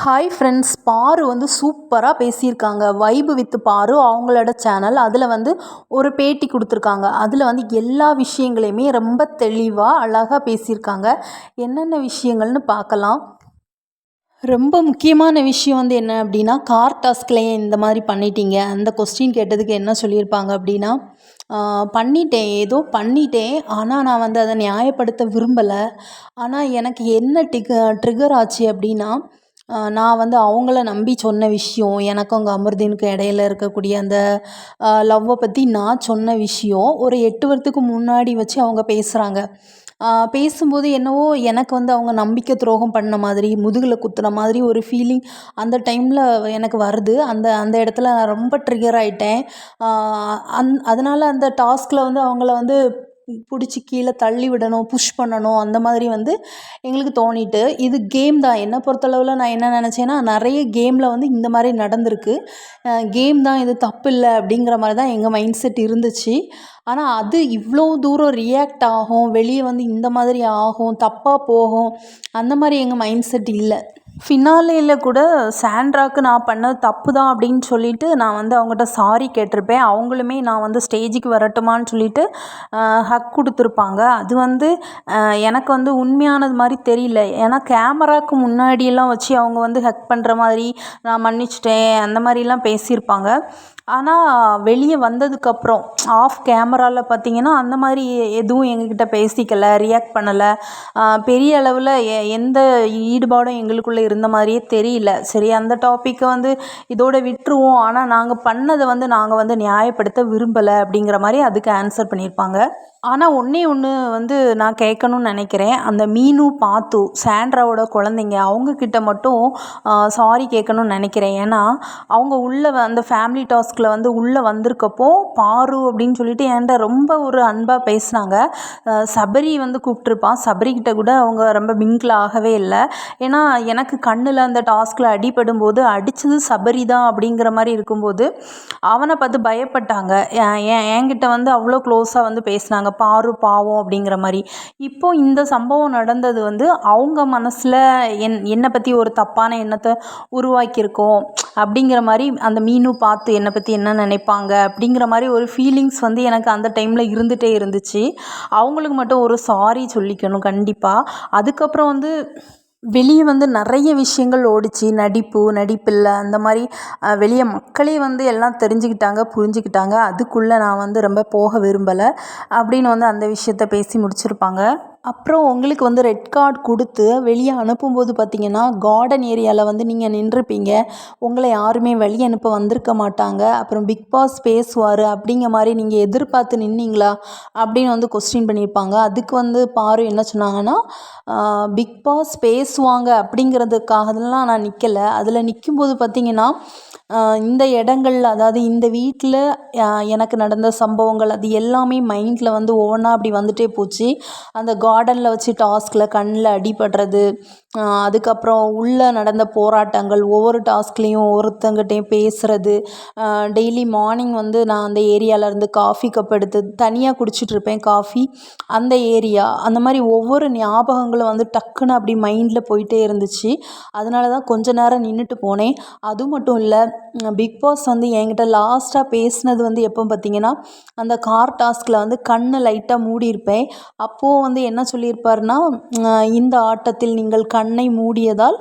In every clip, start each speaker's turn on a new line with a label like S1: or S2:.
S1: Hi friends பாரு வந்து சூப்பராக பேசியிருக்காங்க. வைபு வித் பாரு அவங்களோட சேனல் அதில் வந்து ஒரு பேட்டி கொடுத்துருக்காங்க. அதில் வந்து எல்லா விஷயங்களையுமே ரொம்ப தெளிவாக அழகாக பேசியிருக்காங்க. என்னென்ன விஷயங்கள்னு பார்க்கலாம். ரொம்ப முக்கியமான விஷயம் வந்து என்ன அப்படின்னா கார் டாஸ்க்லேயே இந்த மாதிரி பண்ணிட்டீங்க. அந்த கொஸ்டின் கேட்டதுக்கு என்ன சொல்லியிருப்பாங்க அப்படின்னா பண்ணிட்டேன் ஏதோ பண்ணிட்டேன். ஆனால் நான் வந்து அதை நியாயப்படுத்த விரும்பலை. ஆனால் எனக்கு என்ன டிக ட்ரிகர் ஆச்சு அப்படின்னா நான் வந்து அவங்கள நம்பி சொன்ன விஷயம் எனக்கும் அங்கே அமர்தீனுக்கும் இடையில இருக்கக்கூடிய அந்த லவ்வை பற்றி நான் சொன்ன விஷயம் ஒரு எட்டு வருத்துக்கு முன்னாடி வச்சு அவங்க பேசுகிறாங்க பேசும்போது என்னவோ எனக்கு வந்து அவங்க நம்பிக்கை துரோகம் பண்ண மாதிரி முதுகில் குத்துன மாதிரி ஒரு ஃபீலிங் அந்த டைமில் எனக்கு வருது. அந்த அந்த இடத்துல நான் ரொம்ப ட்ரிகர் ஆகிட்டேன் அந் அதனால் அந்த டாஸ்கில் வந்து அவங்கள வந்து பிடிச்சி கீழே தள்ளி விடணும் புஷ் பண்ணணும் அந்த மாதிரி வந்து எங்களுக்கு தோணிட்டு இது கேம் தான். என்னை பொறுத்தளவில் நான் என்ன நினச்சேன்னா நிறைய கேமில் வந்து இந்த மாதிரி நடந்திருக்கு. கேம் தான் இது தப்பு இல்லை அப்படிங்கிற மாதிரி தான் எங்கள் மைண்ட் செட் இருந்துச்சு. ஆனால் அது இவ்வளோ தூரம் ரியாக்ட் ஆகும் வெளியே வந்து இந்த மாதிரி ஆகும் தப்பாக போகும் அந்த மாதிரி எங்கள் மைண்ட் செட் இல்லை. ஃபினாலேயில் கூட சாண்ட்ராக்கு நான் பண்ணது தப்பு தான் அப்படின்னு சொல்லிட்டு நான் வந்து அவங்ககிட்ட சாரி கேட்டிருப்பேன். அவங்களுமே நான் வந்து ஸ்டேஜுக்கு வரட்டுமான்னு சொல்லிட்டு ஹக் கொடுத்துருப்பாங்க. அது வந்து எனக்கு வந்து உண்மையானது மாதிரி தெரியல. ஏன்னா கேமராவுக்கு முன்னாடியெல்லாம் வச்சு அவங்க வந்து ஹக் பண்ணுற மாதிரி நான் மன்னிச்சிட்டேன். அந்த மாதிரிலாம் பேசியிருப்பாங்க. ஆனால் வெளியே வந்ததுக்கப்புறம் ஆஃப் கேமராவில் பார்த்தீங்கன்னா அந்த மாதிரி எதுவும் எங்கக்கிட்ட பேசிக்கலை ரியாக்ட் பண்ணலை. பெரிய அளவில் எ எந்த ஈடுபாடும் எங்களுக்குள்ளே இருந்த மாதிரியே தெரியல. சரி அந்த டாப்பிக்கை வந்து இதோட விட்டுருவோம். ஆனால் நாங்கள் பண்ணதை வந்து நாங்கள் வந்து நியாயப்படுத்த விரும்பலை அப்படிங்கிற மாதிரி அதுக்கு ஆன்சர் பண்ணியிருப்பாங்க. ஆனால் ஒன்றே ஒன்று வந்து நான் கேட்கணும்னு நினைக்கிறேன். அந்த மீனு பாத்து சாண்ட்ராவோட குழந்தைங்க அவங்கக்கிட்ட மட்டும் சாரி கேட்கணும்னு நினைக்கிறேன். ஏன்னா அவங்க உள்ளே அந்த ஃபேமிலி டாஸ்கில் வந்து உள்ளே வந்திருக்கப்போ பாரு அப்படின்னு சொல்லிட்டு என்கிட்ட ரொம்ப ஒரு அன்பாக பேசினாங்க. சபரி வந்து கூப்பிட்ருப்பான் சபரிக்கிட்ட கூட அவங்க ரொம்ப மிங்கில் ஆகவே இல்லை. ஏன்னா எனக்கு கண்ணில் அந்த டாஸ்கில் அடிபடும் போது அடித்தது சபரி தான் அப்படிங்கிற மாதிரி இருக்கும்போது அவனை பார்த்து பயப்பட்டாங்க. என்கிட்ட வந்து அவ்வளோ க்ளோஸாக வந்து பேசினாங்க. பாரு பாவம் அப்படிங்கிற மாதிரி. இப்போது இந்த சம்பவம் நடந்தது வந்து அவங்க மனசில் என் என்னை பற்றி ஒரு தப்பான எண்ணத்தை உருவாக்கியிருக்கோம் அப்படிங்கிற மாதிரி அந்த மீனு பார்த்து என்னை பற்றி என்ன நினைப்பாங்க அப்படிங்கிற மாதிரி ஒரு ஃபீலிங்ஸ் வந்து எனக்கு அந்த டைமில் இருந்துகிட்டே இருந்துச்சு. அவங்களுக்கு மட்டும் ஒரு சாரி சொல்லிக்கணும் கண்டிப்பாக அதுக்கப்புறம் வந்து வெளியே வந்து நிறைய விஷயங்கள் ஓடிச்சு. நடிப்பு நடிப்பில்லை அந்த மாதிரி வெளியே மக்களே வந்து எல்லாம் தெரிஞ்சுக்கிட்டாங்க புரிஞ்சுக்கிட்டாங்க. அதுக்குள்ளே நான் வந்து ரொம்ப போக விரும்பலை. அப்படின்னு வந்து அந்த விஷயத்த பேசி முடிச்சிருப்பாங்க. அப்புறம் உங்களுக்கு வந்து ரெட் கார்டு கொடுத்து வெளியே அனுப்பும்போது பார்த்தீங்கன்னா கார்டன் ஏரியாவில் வந்து நீங்கள் நின்றுருப்பீங்க உங்களை யாருமே வெளியே அனுப்ப வந்திருக்க மாட்டாங்க. அப்புறம் பிக் பாஸ் பேசுவார். அப்படிங்கிற மாதிரி நீங்கள் எதிர்பார்த்து நின்னீங்களா? அப்படின்னு வந்து கொஸ்டின் பண்ணியிருப்பாங்க. அதுக்கு வந்து பாரு என்ன சொன்னாங்கன்னா பிக் பாஸ் பேசுவாங்க. அப்படிங்கிறதுக்காகலாம் நான் நிற்கலை அதில் நிற்கும்போது பார்த்தீங்கன்னா இந்த இடங்கள்ல அதாவது இந்த வீட்டில் எனக்கு நடந்த சம்பவங்கள் அது எல்லாமே மைண்டில் வந்து ஒவ்வொன்றா அப்படி வந்துகிட்டே போச்சு. அந்த கா கார்டனில் வச்சு டாஸ்கில் கண்ணில் அடிபடுறது. அதுக்கப்புறம் உள்ளே நடந்த போராட்டங்கள் ஒவ்வொரு டாஸ்க்லேயும் ஒவ்வொருத்தங்கிட்டையும் பேசுகிறது டெய்லி மார்னிங் வந்து நான் அந்த ஏரியாவிலேருந்து காஃபி கப் எடுத்து தனியாக குடிச்சிட்ருப்பேன் காஃபி. அந்த ஏரியா அந்த மாதிரி ஒவ்வொரு ஞாபகங்களும் வந்து டக்குன்னு அப்படி மைண்டில் போயிட்டே இருந்துச்சு. அதனால தான் கொஞ்ச நேரம் நின்றுட்டு போனேன். அது மட்டும் இல்லை பிக் பாஸ் வந்து என்கிட்ட லாஸ்ட்டாக பேசினது வந்து எப்போ பார்த்தீங்கன்னா அந்த கார் டாஸ்கில் வந்து கண்ணை லைட்டாக மூடியிருப்பேன். அப்போது வந்து என்ன சொல்லியிருப்பாருன்னா இந்த ஆட்டத்தில் நீங்கள் கண் கண்ணை மூடியதால்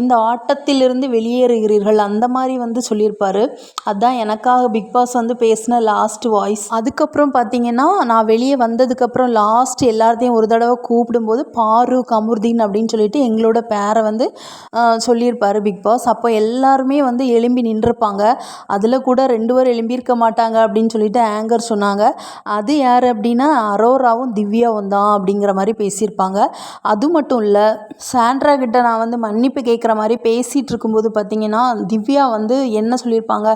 S1: இந்த ஆட்டத்திலிருந்து வெளியேறுகிறீர்கள். அந்த மாதிரி வந்து சொல்லியிருப்பாரு. அதுதான் எனக்காக பிக் பாஸ் வந்து பேசின லாஸ்ட் வாய்ஸ் அதுக்கப்புறம் பார்த்தீங்கன்னா நான் வெளியே வந்ததுக்கப்புறம் லாஸ்ட் எல்லாத்தையும் ஒரு தடவை கூப்பிடும்போது பாரு கமுர்தீன் அப்படின்னு சொல்லிட்டு எங்களோட பேரை வந்து சொல்லியிருப்பார் பிக் பாஸ். அப்போ எல்லாருமே வந்து எழும்பி நின்றுருப்பாங்க அதில் கூட ரெண்டு பேர் எலும்பியிருக்க மாட்டாங்க அப்படின்னு சொல்லிட்டு ஆங்கர் சொன்னாங்க. அது யார் அப்படின்னா அரோராவும் திவ்யாவும் தான் அப்படிங்கிற மாதிரி பேசியிருப்பாங்க. அது மட்டும் இல்லை சாண்ட்ரா கிட்ட நான் வந்து மன்னிப்பு கேட்குற மாதிரி பேசிகிட்டு இருக்கும்போது பார்த்தீங்கன்னா திவ்யா வந்து என்ன சொல்லியிருப்பாங்க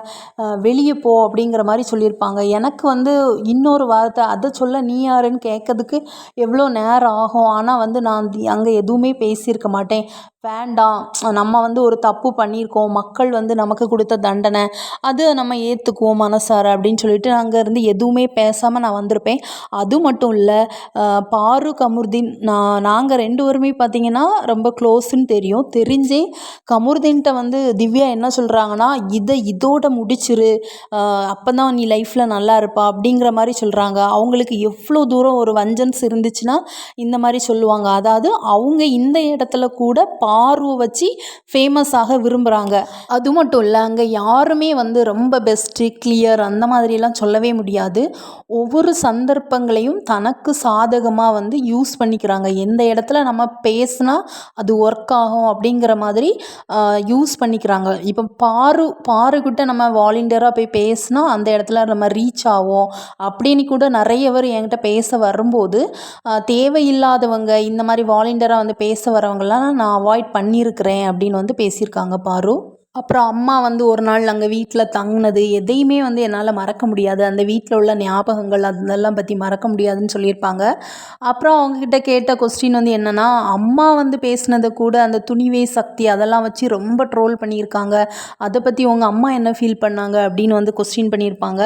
S1: வெளியே போ அப்படிங்கிற மாதிரி சொல்லியிருப்பாங்க எனக்கு வந்து இன்னொரு வார்த்தை அதை சொல்ல நீ யாருன்னு கேட்கறதுக்கு எவ்வளோ நேரம் ஆகும்? ஆனால் வந்து நான் அங்கே எதுவுமே பேசியிருக்க மாட்டேன். வேண்டாம். நம்ம வந்து ஒரு தப்பு பண்ணியிருக்கோம். மக்கள் வந்து நமக்கு கொடுத்த தண்டனை அது நம்ம ஏற்றுக்குவோம் மனசார அப்படின்னு சொல்லிட்டு நாங்கள் அங்கேருந்து எதுவுமே பேசாமல் நான் வந்திருப்பேன். அது மட்டும் இல்லை பாரு கமுர்தீன் நான் நாங்கள் ரெண்டு பேருமே பார்த்தீங்கன்னா ரொம்ப க்ளோஸுன்னு தெரியும். தெரிஞ்சே கமுர்தீன்கிட்ட வந்து திவ்யா என்ன சொல்கிறாங்கன்னா இதை இதோட முடிச்சிரு. அப்போ தான் நீ லைஃப்பில் நல்லா இருப்பா அப்படிங்கிற மாதிரி சொல்கிறாங்க அவங்களுக்கு எவ்வளோ தூரம் ஒரு வஞ்சன்ஸ் இருந்துச்சுன்னா இந்த மாதிரி சொல்லுவாங்க. அதாவது அவங்க இந்த இடத்துல கூட ஆர்வம் வச்சு ஃபேமஸ் ஆக விரும்புகிறாங்க அது மட்டும் இல்லை அங்கே யாருமே வந்து ரொம்ப பெஸ்ட்டு கிளியர் அந்த மாதிரிலாம் சொல்லவே முடியாது. ஒவ்வொரு சந்தர்ப்பங்களையும் தனக்கு சாதகமாக வந்து யூஸ் பண்ணிக்கிறாங்க. எந்த இடத்துல நம்ம பேசுனா அது ஒர்க் ஆகும் அப்படிங்கிற மாதிரி யூஸ் பண்ணிக்கிறாங்க. இப்போ பாரு பாருக்கிட்ட நம்ம வாலண்டியராக போய் பேசினா அந்த இடத்துல நம்ம ரீச் ஆகும் அப்படின்னு கூட நிறைய பேர் என்கிட்ட பேச வரும்போது தேவையில்லாதவங்க இந்த மாதிரி வாலண்டியராக வந்து பேச வரவங்களாம் நான் அவாய்ட் பண்ணியிருக்கிறேன் அப்படின்னு வந்து பேசியிருக்காங்க பாரு. அப்புறம் அம்மா வந்து ஒரு நாள் அங்கே வீட்டில் தங்கினது. எதையுமே வந்து என்னால் மறக்க முடியாது. அந்த வீட்டில் உள்ள ஞாபகங்கள் அதெல்லாம் பற்றி மறக்க முடியாதுன்னு சொல்லியிருப்பாங்க. அப்புறம் அவங்கக்கிட்ட கேட்ட கொஸ்டின் வந்து என்னென்னா அம்மா வந்து பேசினதை கூட அந்த துணிவே சக்தி அதெல்லாம் வச்சு ரொம்ப ட்ரோல் பண்ணியிருக்காங்க. அதை பற்றி உங்கள் அம்மா என்ன ஃபீல் பண்ணாங்க அப்படின்னு வந்து கொஸ்டின் பண்ணியிருப்பாங்க.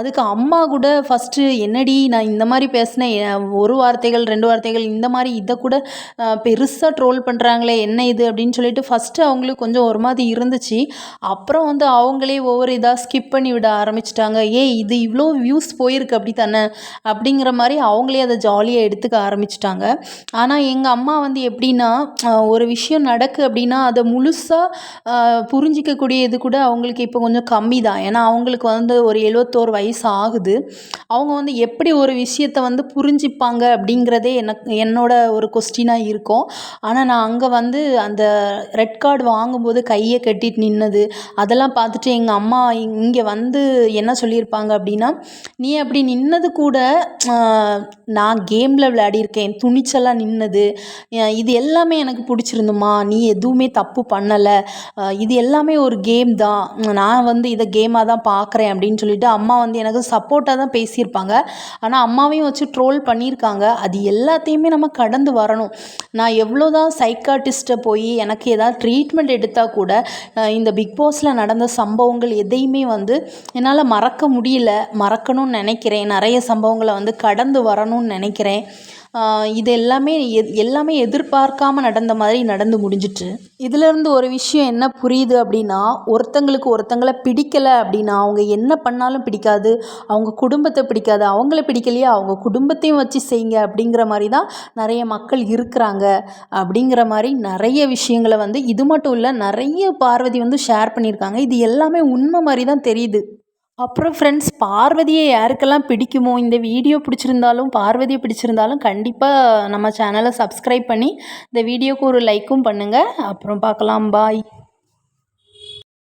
S1: அதுக்கு அம்மா கூட ஃபஸ்ட்டு என்னடி நான் இந்த மாதிரி பேசினேன். ஒரு வார்த்தைகள் ரெண்டு வார்த்தைகள் இந்த மாதிரி இதை கூட பெருசாக ட்ரோல் பண்ணுறாங்களே என்ன இது அப்படின்னு சொல்லிட்டு ஃபஸ்ட்டு அவங்களுக்கு கொஞ்சம் ஒரு மாதிரி இருந்துச்சு. இருந்துச்சு அப்புறம் வந்து அவங்களே ஒவ்வொரு இதாக ஸ்கிப் பண்ணி விட ஆரம்பிச்சிட்டாங்க. ஏ இது இவ்வளோ வியூஸ் போயிருக்கு அப்படி தானே? அப்படிங்கிற மாதிரி அவங்களே அதை ஜாலியாக எடுத்துக்க ஆரம்பிச்சிட்டாங்க. ஆனால் எங்கள் அம்மா வந்து எப்படின்னா ஒரு விஷயம் நடக்கு அப்படின்னா அதை முழுசாக புரிஞ்சிக்கக்கூடிய இது கூட அவங்களுக்கு இப்போ கொஞ்சம் கம்மி தான். ஏன்னா அவங்களுக்கு வந்து ஒரு எழுபத்தோரு வயசு ஆகுது. அவங்க வந்து எப்படி ஒரு விஷயத்தை வந்து புரிஞ்சிப்பாங்க அப்படிங்கிறதே எனக்கு என்னோட ஒரு கொஸ்டினாக இருக்கும். ஆனால் நான் அங்கே வந்து அந்த ரெட் கார்டு வாங்கும்போது கையை கட்டி நின்னது. அதெல்லாம் பார்த்துட்டு எங்கள் அம்மா இங்கே வந்து என்ன சொல்லியிருப்பாங்க அப்படின்னா நீ அப்படி நின்னது கூட நான் கேமில் விளையாடியிருக்கேன். துணிச்சலாக நின்னது. இது எல்லாமே எனக்கு பிடிச்சிருந்துமா? நீ எதுவுமே தப்பு பண்ணலை. இது எல்லாமே ஒரு கேம் தான். நான் வந்து இதை கேமாக தான் பார்க்குறேன். அப்படின்னு சொல்லிட்டு அம்மா வந்து எனக்கு சப்போர்ட்டாக தான் பேசியிருப்பாங்க. ஆனால் அம்மாவையும் வச்சு ட்ரோல் பண்ணியிருக்காங்க. அது எல்லாத்தையுமே நம்ம கடந்து வரணும். நான் எவ்வளோ தான் சைக்காட்டிஸ்ட்டை போய் எனக்கு ஏதாவது ட்ரீட்மெண்ட் எடுத்தால் கூட இந்த பிக் பாஸில் நடந்த சம்பவங்கள் எதையுமே வந்து என்னால் மறக்க முடியல. மறக்கணும்னு நினைக்கிறேன். நிறைய சம்பவங்களை வந்து கடந்து வரணும்னு நினைக்கிறேன். இது எல்லாமே எல்லாமே எதிர்பார்க்காம நடந்த மாதிரி நடந்து முடிஞ்சிட்டு. இதிலேருந்து ஒரு விஷயம் என்ன புரியுது அப்படின்னா ஒருத்தங்களுக்கு ஒருத்தங்களை பிடிக்கலை அப்படின்னா அவங்க என்ன பண்ணாலும் பிடிக்காது. அவங்க குடும்பத்தை பிடிக்காது. அவங்கள பிடிக்கலையா அவங்க குடும்பத்தையும் வச்சு செய்யுங்க அப்படிங்கிற மாதிரி தான் நிறைய மக்கள் இருக்கிறாங்க. அப்படிங்கிற மாதிரி நிறைய விஷயங்களை வந்து இது மட்டும் இல்லை நிறைய பார்வதி வந்து ஷேர் பண்ணியிருக்காங்க. இது எல்லாமே உண்மை மாதிரி தான் தெரியுது. அப்புறம் ஃப்ரெண்ட்ஸ் பார்வதியை யாருக்கெல்லாம் பிடிக்குமோ இந்த வீடியோ பிடிச்சிருந்தாலும் பார்வதியை பிடிச்சிருந்தாலும் கண்டிப்பாக நம்ம சேனலை சப்ஸ்கிரைப் பண்ணி இந்த வீடியோக்கு ஒரு லைக்கும் பண்ணுங்கள் அப்புறம் பார்க்கலாம் பாய்